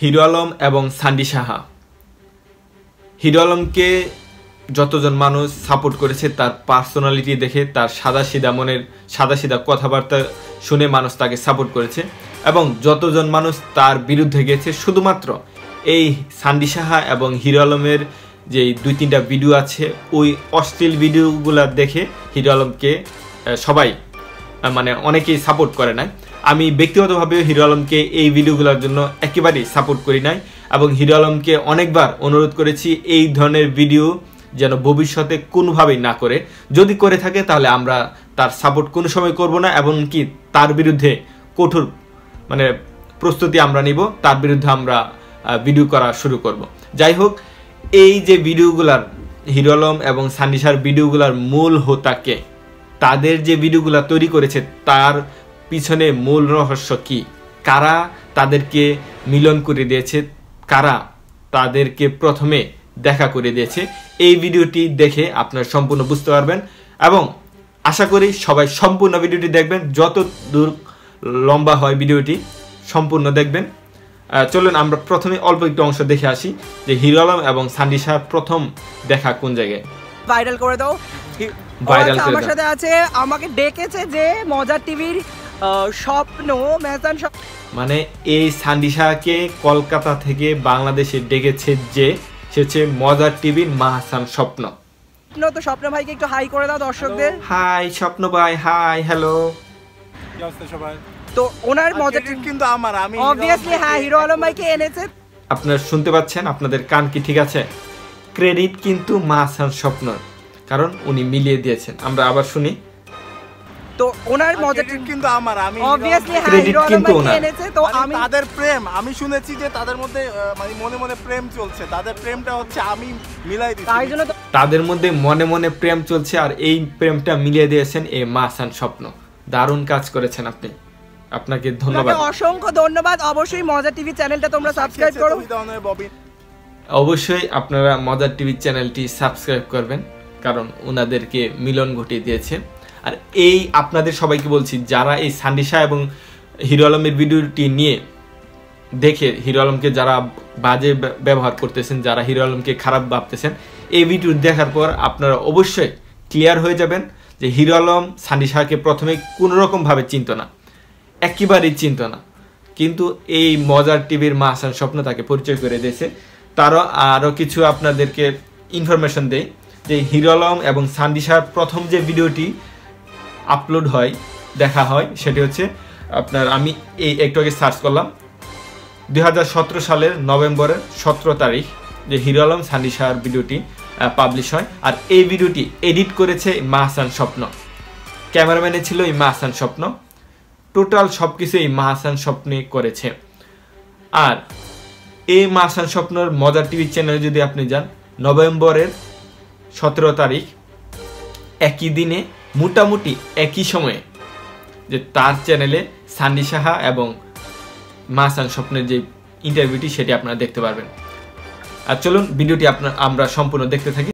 Hero Alam এবং সান্ডি Saha. Hero আলমকে যতজন মানুষ সাপোর্ট করেছে, তার পার্সোনালিটি দেখে, তার সাদা সিধা মনের সাদা সিধা কথাবার্তা শুনে মানুষ তাকে সাপোর্ট করেছে এবং যতজন মানুষ তার বিরুদ্ধে গেছে, শুধুমাত্র এই সান্ডি সাহা এবং হিরো আলমের যে দুই তিনটা ভিডিও আছে, ওই অশ্লীল ভিডিওগুলো দেখে হিরো আলমকে সবাই মানে অনেকেই সাপোর্ট করে নাই। আমি ব্যক্তিগতভাবে হিরো আলমকে এই ভিডিওগুলোর জন্য একেবারেই সাপোর্ট করি নাই এবং হিরো আলমকে অনেকবার অনুরোধ করেছি এই ধরনের ভিডিও যেন ভবিষ্যতে কোনোভাবেই না করে। যদি করে থাকে তাহলে আমরা তার সাপোর্ট কোনো সময় করব না এবং কি তার বিরুদ্ধে কঠোর মানে প্রস্তুতি আমরা নিব, তার বিরুদ্ধে আমরা ভিডিও করা শুরু করব। যাই হোক, এই যে ভিডিওগুলার হিরো আলম এবং সান্ডিসার ভিডিওগুলার মূল হোতাকে তাদের যে ভিডিওগুলো তৈরি করেছে তার পিছনে মূল রহস্য কি? কারা তাদেরকে মিলন করে দিয়েছে? কারা তাদেরকে প্রথমে দেখা করে দিয়েছে? এই ভিডিওটি দেখে আপনারা সম্পূর্ণ বুঝতে পারবেন এবং আশা করি সবাই সম্পূর্ণ ভিডিওটি দেখবেন। যত দূর লম্বা হয় ভিডিওটি সম্পূর্ণ দেখবেন। চলুন আমরা প্রথমে অল্প একটু অংশ দেখে আসি যে হিরো আলম এবং সান্ডিসার প্রথম দেখা কোন জায়গায়? ভাইরাল করে দাও। ও আচ্ছা, আমার সাথে আছে আমাকে ডেকেছে যে মজার টিভির স্বপ্ন স্বপ্ন মানে এই সান্ডিসাকে কলকাতা থেকে বাংলাদেশে ডেকেছে যে সে হচ্ছে মজার টিভির মাহাসান স্বপ্ন। তো স্বপ্ন ভাইকে একটু হাই করে দাও দর্শকদের। হাই স্বপ্ন ভাই হাই হ্যালো। কি অবস্থা সবাই? তো ওনার মজার credit কিন্তু আমার আমি অবভিয়াসলি হ্যাঁ হিরো আলম ভাইকে এনেছে। আপনারা শুনতে পাচ্ছেন আপনাদের কান কি ঠিক আছে? ক্রেডিট কিন্তু মাহাসান স্বপ্ন কারণ উনি মিলিয়ে দিয়েছেন। আমরা আবার শুনি। তো ওনার credit কিন্তু আমার আমি অবভিয়াসলি কিন্তু ওনার। এনেছে তো মানে আমি তাদের প্রেম আমি শুনেছি যে তাদের মধ্যে মানে মনে মনে প্রেম চলছে তাদের প্রেমটা হচ্ছে আমি মিলাই দিচ্ছি তাই জন্য তাদের মধ্যে মনে মনে প্রেম চলছে আর এই প্রেমটা মিলিয়ে দিয়েছেন এই মাহাসান স্বপ্ন। দারুণ কাজ করেছেন আপনি। আপনাকে ধন্যবাদ। অসংখ্য ধন্যবাদ। অবশ্যই মজা টিভি চ্যানেলটা তোমরা সাবস্ক্রাইব করো। অবশ্যই আপনারা মজার টিভি চ্যানেলটি সাবস্ক্রাইব করবেন কারণ ওনাদেরকে মিলন ঘটিয়ে দিয়েছে। আর এই আপনাদের সবাইকে বলছি, যারা এই সান্ডিসা এবং হিরো আলমের ভিডিওটি নিয়ে দেখে, হিরো আলমকে যারা বাজে ব্যবহার করতেছেন, যারা হিরো আলমকে খারাপ ভাবতেছেন, এই ভিডিও দেখার পর আপনারা অবশ্যই ক্লিয়ার হয়ে যাবেন যে হিরো আলম সান্ডিসাকে প্রথমে কোনো রকমভাবে চিনত না। একেবারেই চিনত না। কিন্তু এই মজার টিভির মা হাসান স্বপ্ন তাকে পরিচয় করে দিয়েছে। তারও আরও কিছু আপনাদেরকে ইনফরমেশন দেয় যে হিরো আলম এবং সান্ডিসার প্রথম যে ভিডিওটি আপলোড হয়, দেখা হয়, সেটি হচ্ছে আপনার আমি এই একটু আগে সার্চ করলাম। দু হাজার সতেরো সালের নভেম্বরের সতেরো তারিখ যে হিরো আলম সান্ডিসার ভিডিওটি পাবলিশ হয়। আর এই ভিডিওটি এডিট করেছে মাহসান স্বপ্ন। ক্যামেরাম্যানে ছিল এই মাহসান স্বপ্ন। টোটাল সব কিছু এই মাহসান স্বপ্নে করেছে। আর এই মাহসান স্বপ্নর মজার টিভি চ্যানেলে যদি আপনি যান, নভেম্বরের সতেরো তারিখ একই দিনে, মোটামুটি একই সময়ে, যে তার চ্যানেলে সান্ডি সাহা এবং মাসান স্বপ্নের যে ইন্টারভিউটি সেটি আপনারা দেখতে পারবেন। আর চলুন, ভিডিওটি আপনার, আমরা সম্পূর্ণ দেখতে থাকি।